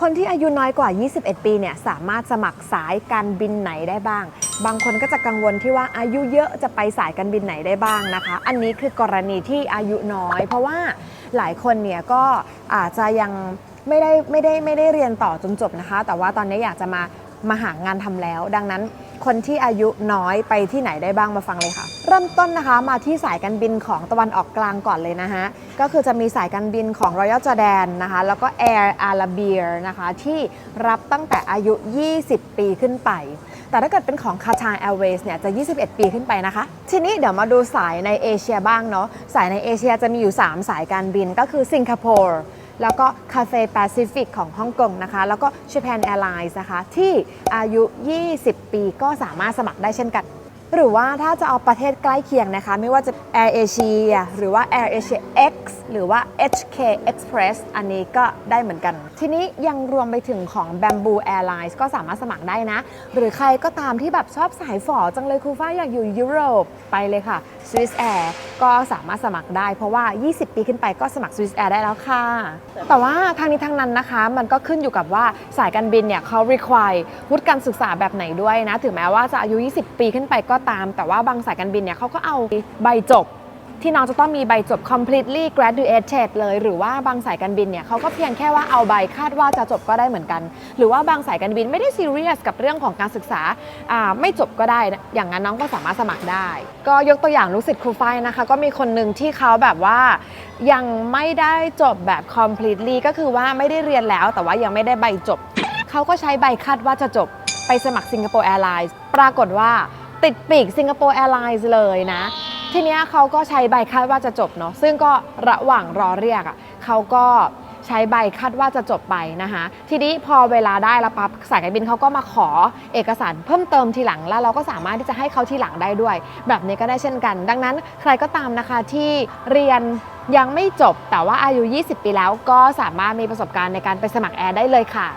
คนที่อายุน้อยกว่า 21 ปีเนี่ยสามารถสมัครสายการบินไหนได้บ้าง บางคนก็จะกังวลที่ว่าอายุเยอะจะไปสายการบินไหนได้บ้างนะคะ อันนี้คือกรณีที่อายุน้อย เพราะว่าหลายคนเนี่ยก็อาจจะยังไม่ได้ไม่ได้ไม่ได้เรียนต่อจนจบนะคะ แต่ว่าตอนนี้อยากจะมามาหางานทำแล้ว ดังนั้น คนที่อายุน้อยไปที่ไหนได้บ้างมาฟังเลยค่ะ เริ่มต้นนะคะมาที่สายการบินของตะวันออกกลางก่อนเลยนะฮะ ก็คือจะมีสายการบินของ Royal Jordan นะคะ แล้วก็ Air Arabia นะคะ ที่รับตั้งแต่อายุ 20 ปีขึ้นไป แต่ถ้าเกิดเป็นของ Qatar Airways เนี่ยจะ 21 ปีขึ้นไปนะคะ ทีนี้เดี๋ยวมาดูสายในเอเชียบ้างเนาะสายในเอเชียจะมีอยู่ 3 สายการบินก็คือสิงคโปร์ แล้วก็คาเฟ่แปซิฟิกของฮ่องกงนะคะ แล้วก็ Japan Airlines นะคะ ที่อายุ 20 ปีก็สามารถสมัครได้เช่นกัน หรือว่าถ้าจะเอาประเทศใกล้เคียงนะคะ ไม่ว่าจะ Air Asia หรือว่า Air Asia X หรือว่า HK Express อันนี้ก็ได้เหมือนกัน ทีนี้ยังรวมไปถึงของ Bamboo Airlines ก็สามารถสมัครได้นะ หรือใครก็ตามที่แบบชอบสายฝอจังเลยครูฟ้าอยากอยู่ยุโรปไปเลยค่ะ Swiss Air ก็สามารถสมัครได้เพราะว่า 20 ปีขึ้นไปก็สมัคร Swiss Air ได้แล้วค่ะ แต่ว่าทางนี้ทางนั้นนะคะ มันก็ขึ้นอยู่กับว่าสายการบินเนี่ยเขา require วุฒิการศึกษาแบบไหนด้วยนะ ถึงแม้ว่าจะอายุ 20 ปีขึ้นไปก็ตาม แต่ว่าบางสายการบินเนี่ยเขาก็เอาใบจบ ที่น้องจะต้องมีใบจบ completely graduated เลย หรือว่าบางสายการบินเนี่ยเขาก็เพียงแค่ว่าเอาใบคาดว่าจะจบก็ได้เหมือนกัน หรือว่าบางสายการบินไม่ได้ซีเรียสกับเรื่องของการศึกษาไม่จบก็ได้ อย่างนั้นน้องก็สามารถสมัครได้ ก็ยกตัวอย่างลูกศิษย์ครูฝ้ายนะคะ ก็มีคนหนึ่งที่เขาแบบว่ายังไม่ได้จบแบบ completely ก็คือว่าไม่ได้เรียนแล้ว แต่ว่ายังไม่ได้ใบจบเขาก็ใช้ใบคาดว่าจะจบไปสมัครสิงคโปร์แอร์ไลน์ปรากฏว่า ติดปีกสิงคโปร์แอร์ไลน์เลยนะ ทีนี้เขาก็ใช้ใบคาดว่าจะจบเนาะซึ่งก็ระหว่างรอเรียกอะ่ะเขาก็ใช้ใบคาดว่าจะจบไปนะคะทีนี้พอเวลาได้แล้วปั๊บสายการบินเขาก็มาขอเอกสารเพิ่มเติมทีหลังแล้วเราก็สามารถที่จะให้เขาทีหลังได้ด้วย แบบนี้ก็ได้เช่นกัน ดังนั้นใครก็ตามนะคะที่เรียนยังไม่จบแต่ว่าอายุ 20 ปีแล้วก็สามารถมีประสบการณ์ในการไปสมัครแอร์ได้เลยค่ะ